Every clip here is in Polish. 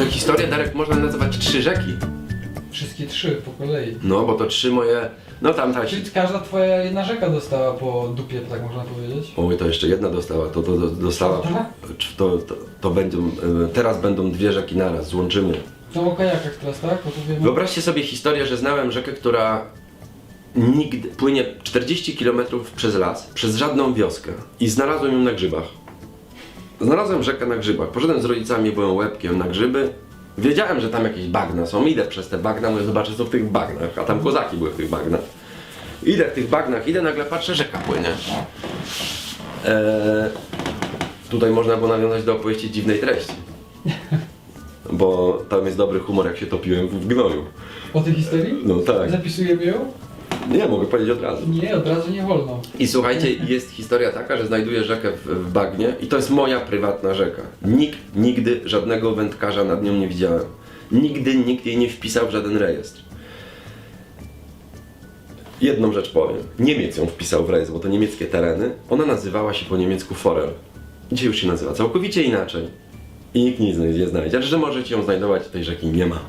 Tę historię, Darek, można nazywać trzy rzeki. Wszystkie trzy po kolei. No, bo to trzy moje... No tam ta... Czyli każda twoja jedna rzeka dostała po dupie, tak można powiedzieć. Oj, to jeszcze jedna dostała, to, to, to dostała... Czwarta? To, to, to będą... e, Teraz będą dwie rzeki naraz, złączymy. To o kajakach teraz, tak? Opowiemy. Wyobraźcie sobie historię, że znałem rzekę, która nigdy płynie 40 km przez las, przez żadną wioskę i znalazłem ją na grzybach. Znalazłem rzekę na grzybach. Poszedłem z rodzicami, byłem łebkiem na grzyby. Wiedziałem, że tam jakieś bagna są. Idę przez te bagna, mówię, zobaczę co w tych bagnach. A tam kozaki były w tych bagnach. Idę w tych bagnach, idę, nagle patrzę, rzeka płynie. Eee, tutaj można było nawiązać do opowieści dziwnej treści. Bo tam jest dobry humor, jak się topiłem w gnoju. Po tej historii? No tak. Zapisujemy ją? Nie, mogę powiedzieć od razu. Nie, od razu nie wolno. I słuchajcie, jest historia taka, że znajduję rzekę w, w bagnie i to jest moja prywatna rzeka. Nikt nigdy żadnego wędkarza nad nią nie widziałem. Nigdy nikt jej nie wpisał w żaden rejestr. Jedną rzecz powiem. Niemiec ją wpisał w rejestr, bo to niemieckie tereny. Ona nazywała się po niemiecku Forel. Dzisiaj już się nazywa całkowicie inaczej. I nikt nic nie znajdzie. Ale że możecie ją znajdować, tej rzeki nie ma.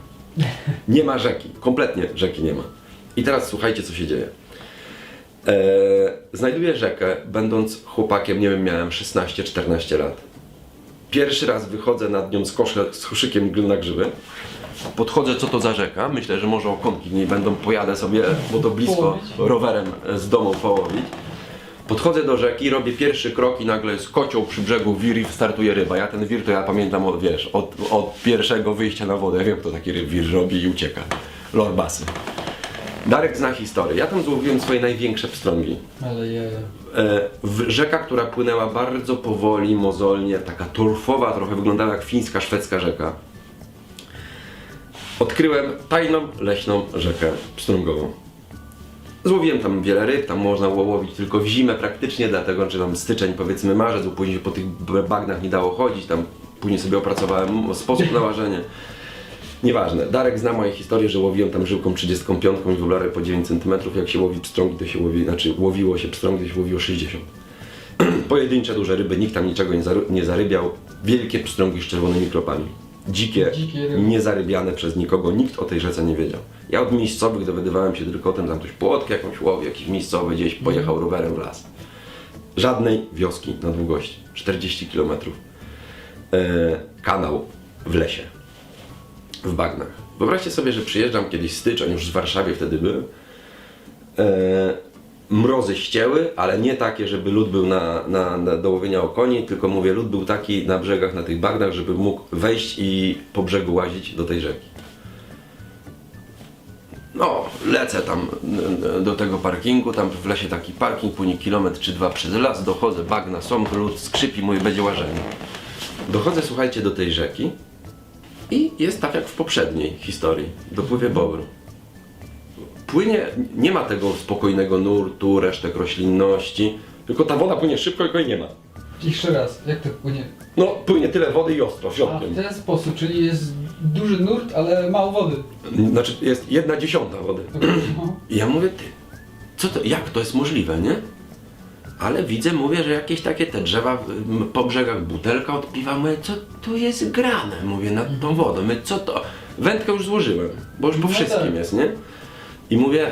Nie ma rzeki. Kompletnie rzeki nie ma. I teraz słuchajcie, co się dzieje. Eee, znajduję rzekę, będąc chłopakiem, nie wiem, miałem 16-14 lat. Pierwszy raz wychodzę nad nią z, kosze, z koszykiem na grzyby. Podchodzę, co to za rzeka. Myślę, że może okonki w niej będą. Pojadę sobie, bo to blisko, rowerem z domu połowić. Podchodzę do rzeki, robię pierwszy krok i nagle jest kocioł przy brzegu, wir i startuje ryba. Ja ten wir to ja pamiętam, od, wiesz, od, od pierwszego wyjścia na wodę. Ja wiem, kto taki wir robi i ucieka. Lorbasy. Darek zna historię. Ja tam złowiłem swoje największe pstrągi. Ale je... E, w rzeka, która płynęła bardzo powoli, mozolnie, taka torfowa, trochę wyglądała jak fińska, szwedzka rzeka. Odkryłem tajną, leśną rzekę pstrągową. Złowiłem tam wiele ryb, tam można było łowić tylko w zimę praktycznie, dlatego że tam styczeń, powiedzmy marzec, bo później się po tych bagnach nie dało chodzić, tam później sobie opracowałem sposób na łażenie. Nieważne. Darek zna moją historię, że łowiłem tam żyłką 35 i wulary po 9 cm. Jak się łowi pstrągi, to się łowi, znaczy łowiło się pstrągi, to się łowiło 60. Pojedyncze duże ryby, nikt tam niczego nie, zary- nie zarybiał. Wielkie pstrągi z czerwonymi kropami. Dzikie, Dzikie ryby. niezarybiane przez nikogo, nikt o tej rzece nie wiedział. Ja od miejscowych dowiadywałem się tylko o tym, tam ktoś płotkę jakąś łowi, jakiś miejscowy gdzieś pojechał rowerem w las. Żadnej wioski na długości, 40 km. E, kanał w lesie w bagnach. Wyobraźcie sobie, że przyjeżdżam kiedyś styczeń, już w Warszawie wtedy byłem. Mrozy ścięły, ale nie takie, żeby lód był na, na, na do łowienia o koni, tylko mówię, lód był taki na brzegach, na tych bagnach, żeby mógł wejść i po brzegu łazić do tej rzeki. No, lecę tam do tego parkingu, tam w lesie taki parking, płynie kilometr czy dwa przez las, dochodzę, bagna są, lód skrzypi, mój będzie łażenie. Dochodzę, słuchajcie, do tej rzeki, i jest tak jak w poprzedniej historii, dopływie Bobru. Płynie, nie ma tego spokojnego nurtu, resztek roślinności, tylko ta woda płynie szybko i go nie ma. Jeszcze raz, jak to płynie? No, płynie tyle wody i ostro A w środkiem. ten sposób, czyli jest duży nurt, ale mało wody. Znaczy jest jedna dziesiąta wody. No. I ja mówię, ty, co to, jak to jest możliwe, nie? Ale widzę, mówię, że jakieś takie te drzewa po brzegach, butelka od piwa, mówię, co tu jest grane, mówię, nad tą wodą, mówię, co to? Wędkę już złożyłem, bo już po No wszystkim tak. jest, nie? I mówię,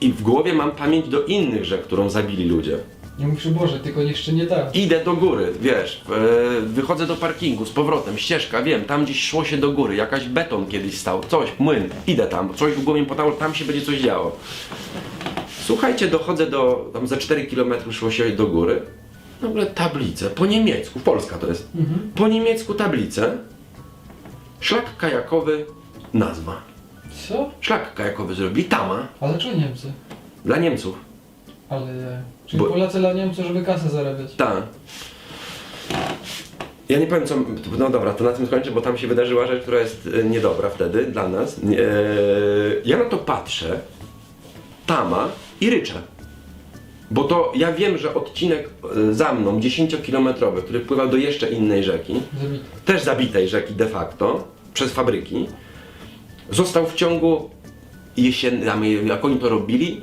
i w głowie mam pamięć do innych rzek, którą zabili ludzie. Nie muszę Boże, tylko jeszcze nie tak. Idę do góry, wiesz, e, wychodzę do parkingu z powrotem, ścieżka, wiem, tam gdzieś szło się do góry, jakaś beton kiedyś stał, coś, młyn, idę tam, coś w głowie mi podało, tam się będzie coś działo. Słuchajcie, dochodzę do, tam za 4 km szło się do góry, nagle tablice, po niemiecku, Polska to jest, Mhm. po niemiecku tablice, szlak kajakowy, nazwa. Co? Szlak kajakowy zrobili, Tama, Ale czy Niemcy? dla Niemców, Ale... Czyli Bo- Polacy dla Niemców, żeby kasę zarabiać. Tak. Ja nie powiem co. No dobra, to na tym skończę, bo tam się wydarzyła rzecz, która jest e, niedobra wtedy dla nas. Nie, e, ja na to patrzę, tama i ryczę. Bo to ja wiem, że odcinek e, za mną, 10-kilometrowy, który pływał do jeszcze innej rzeki, Zabity. też zabitej rzeki de facto, przez fabryki, został w ciągu jesienny, jak oni to robili,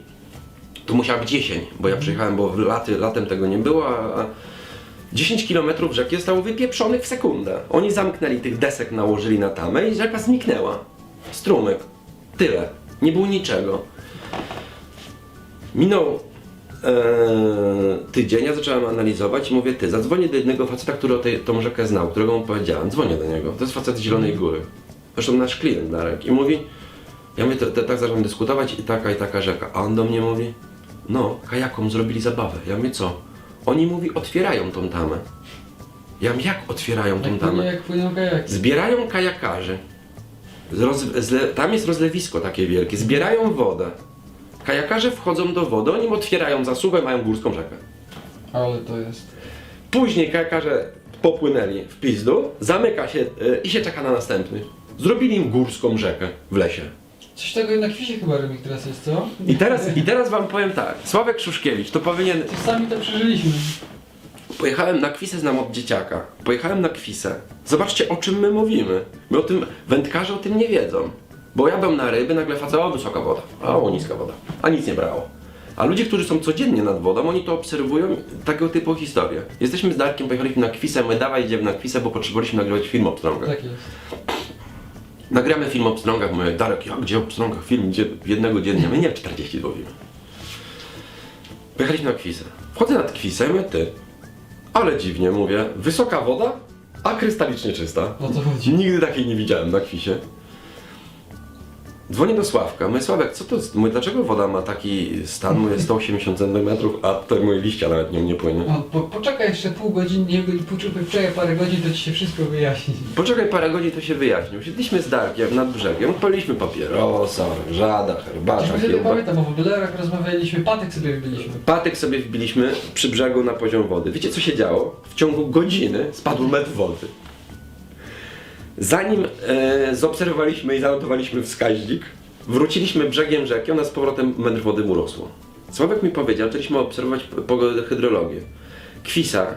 to musiała być jesień, bo ja przyjechałem, bo laty, latem tego nie było, a, a 10 km rzeki zostało wypieprzonych w sekundę. Oni zamknęli tych desek, nałożyli na tamę i rzeka zniknęła. Strumyk. Tyle. Nie było niczego. Minął e, tydzień, ja zacząłem analizować i mówię, ty, zadzwonię do jednego faceta, który o tej, tą rzekę znał, którego mu powiedziałem, dzwonię do niego, to jest facet z Zielonej Góry, zresztą nasz klient Darek i mówi, ja mówię, to, to, tak zacząłem dyskutować i taka i taka rzeka, a on do mnie mówi, no, kajakom zrobili zabawę, ja mówię, co? Oni mówi, otwierają tą tamę. Ja mówię, jak otwierają tą tamę? jak płyną kajaki. Zbierają kajakarzy. Roz, zle, tam jest rozlewisko takie wielkie. Zbierają wodę. Kajakarze wchodzą do wody, oni im otwierają zasuwę, mają górską rzekę. Ale to jest. Później kajakarze popłynęli w pizdu, zamyka się y, i się czeka na następny. Zrobili im górską rzekę w lesie. Coś tego na kwisie chyba remik teraz jest, co? I teraz, I teraz wam powiem tak, Sławek Szuszkiewicz to powinien... Coś sami to przeżyliśmy. Pojechałem na kwisę, znam od dzieciaka. Pojechałem na kwisę. Zobaczcie o czym my mówimy. My o tym, wędkarze o tym nie wiedzą. Bo jadą na ryby, nagle facet, o wysoka woda, a o niska woda, a nic nie brało. A ludzie, którzy są codziennie nad wodą, oni to obserwują, tego typu historie. Jesteśmy z Darkiem, pojechaliśmy na kwisę, my dawaj idziemy na kwisę, bo potrzebowaliśmy nagrywać film o pstrągach. Tak jest. Nagramy film o pstrągach, mówię, Darek, jak, gdzie o pstrągach film, gdzie jednego dziennie, my nie 40 złowimy. Pojechaliśmy na kwisę. Wchodzę nad kwisę i mówię, ty, ale dziwnie, mówię, wysoka woda, a krystalicznie czysta. O co chodzi? Nigdy takiej nie widziałem na kwisie. Dzwonię do Sławka, mówię, Sławek, co to jest, mówię, dlaczego woda ma taki stan, mówię, 180 cm, a tutaj moje liścia nawet nią nie płynie. O, po, poczekaj jeszcze pół godziny, nie, poczekaj parę godzin, to ci się wszystko wyjaśni. Poczekaj parę godzin, to się wyjaśni. Usiedliśmy z Darkiem nad brzegiem, odpaliliśmy papierosa, żada, herbata, Ja kiełba. pamiętam, bo w Belerach rozmawialiśmy, patek sobie wybiliśmy. Patyk sobie wbiliśmy przy brzegu na poziom wody. Wiecie co się działo? W ciągu godziny spadł metr wody. Zanim e, zaobserwowaliśmy i zanotowaliśmy wskaźnik, wróciliśmy brzegiem rzeki, ona z powrotem metr wody urosło. Sławek mi powiedział, zaczęliśmy obserwować pogodę, hydrologię. Kwisa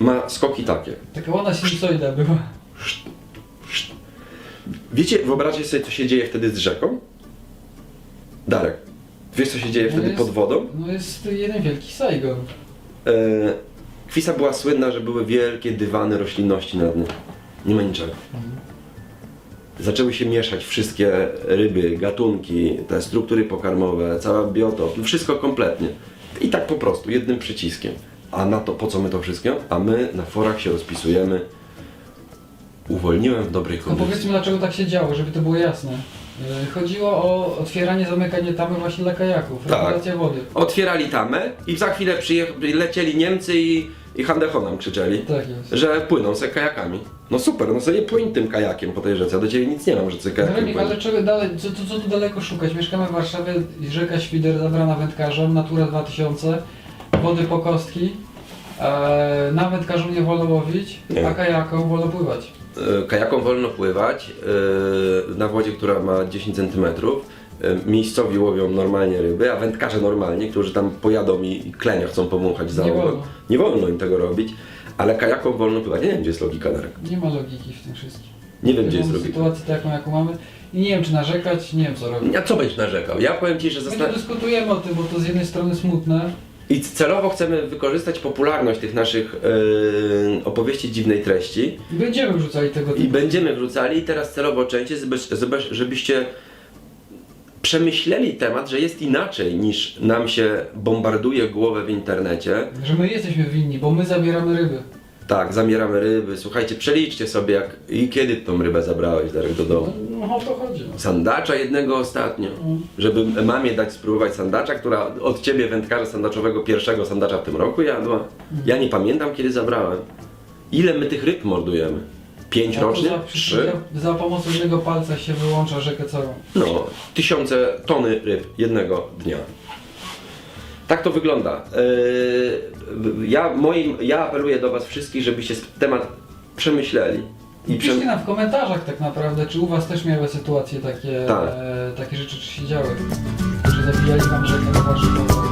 ma skoki takie. Taka ładna sinusoida była. Wiecie, wyobraźcie sobie, co się dzieje wtedy z rzeką? Darek, wiesz, co się dzieje No wtedy jest- pod wodą? No jest jeden wielki Saigon. E, Kwisa była słynna, że były wielkie dywany roślinności na dnie. Nie ma niczego. Zaczęły się mieszać wszystkie ryby, gatunki, te struktury pokarmowe, cała biotop, wszystko kompletnie. I tak po prostu, jednym przyciskiem. A na to, po co my to wszystko? A my na forach się rozpisujemy. Uwolniłem w dobrej No kondycji. powiedzmy dlaczego tak się działo, żeby to było jasne. Yy, Chodziło o otwieranie, zamykanie tamy właśnie dla kajaków, Tak. regulacja wody. Otwierali tamę i za chwilę przyjecha- lecieli Niemcy i, i Handecho nam krzyczeli. Tak jest. że płyną se kajakami. No super, no sobie płyń tym kajakiem po tej rzece, do ciebie nic nie mam, że ty kajakiem Remik, ale czego dalej, co, co, co tu daleko szukać? Mieszkamy w Warszawie, rzeka Świder zabrana wędkarzom, Natura 2000, wody po kostki. E, na wędkarzu nie wolno łowić, Nie. a kajakom wolno pływać. E, Kajaką wolno pływać e, na wodzie, która ma 10 cm. Miejscowi łowią normalnie ryby, a wędkarze normalnie, którzy tam pojadą i klenia chcą pomąchać za Nie wolno. Nie wolno im tego robić, ale kajaką wolno pływać. Nie wiem, gdzie jest logika, Darek. Nie ma logiki w tym wszystkim. Nie wiem, gdzie jest logika. sytuację taką, jaką mamy i nie wiem, czy narzekać, nie wiem, co robić. A co będziesz narzekał? Ja powiem Ci, że My tu dyskutujemy o tym, bo to z jednej strony smutne, I celowo chcemy wykorzystać popularność tych naszych e, opowieści dziwnej treści i będziemy wrzucali tego I typu. będziemy wrzucali i teraz celowo częściej, żeby- żeby- żebyście przemyśleli temat, że jest inaczej niż nam się bombarduje głowę w internecie. Że my jesteśmy winni, bo my zabieramy ryby. Tak, zamieramy ryby. Słuchajcie, przeliczcie sobie jak i kiedy tą rybę zabrałeś Darek do No, domu. no o to chodzi. No. Sandacza jednego ostatnio. Mm. Żeby mamie dać spróbować sandacza, która od ciebie wędkarza sandaczowego pierwszego sandacza w tym roku jadła. Ja nie pamiętam kiedy zabrałem. Ile my tych ryb mordujemy? Pięć A to rocznie? za, Trzy? za pomocą jednego palca się wyłącza rzekę całą. No, tysiące tony ryb jednego dnia. Tak to wygląda. Yy, ja, moim, ja apeluję do Was wszystkich, żebyście temat przemyśleli. I I piszcie przem... nam w komentarzach tak naprawdę, czy u was też miały sytuacje takie, Tak. e, takie rzeczy, czy się działy. Że zabijali wam rzekę na waszych